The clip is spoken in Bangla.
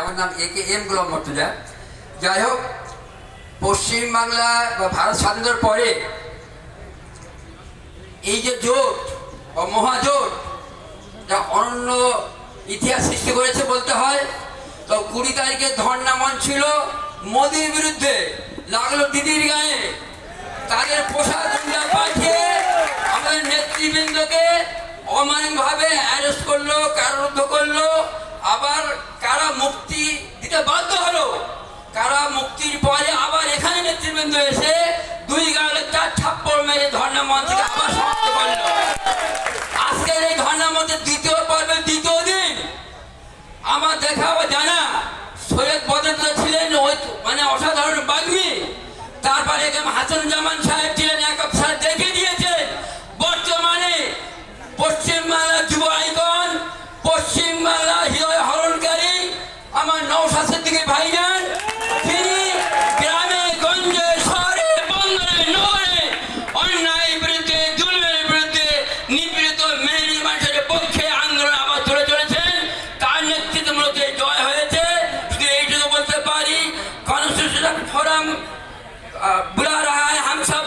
আমার নাম এ কে এম গোলাম মর্তুজা। যাই হোক পশ্চিমবাংলা বা ভারত স্বাধীনতার পরে এই যে জোট বা মহাজোট যা অনন্য ইতিহাস সৃষ্টি করেছে বলতে হয়, তো কুড়ি তারিখে ধর্ণা মঞ্চ ছিল মোদির বিরুদ্ধে, লাগল দিদির গায়ে। তাদের পোশাক পাঠিয়ে আমাদের নেতৃবৃন্দকে অমানভাবে অ্যারেস্ট করল, কারারুদ্ধ করল। নেতৃবৃন্দ এসে দুই গালে চার ছাপ্পর মেরে ধর্ণা মঞ্চকে আবার সমাপ্ত করল। আজকের এই ধর্ণা মঞ্চের দ্বিতীয় পর্বের দ্বিতীয় দিন। আমার দেখা ও জানা? সৈয়দ বদরুল্লাহ ছিলেন ওই মানে অসাধারণ বাগ্মী। তারপরে হাসান জামান সাহেব किसान फोरम बुला रहा है हम सब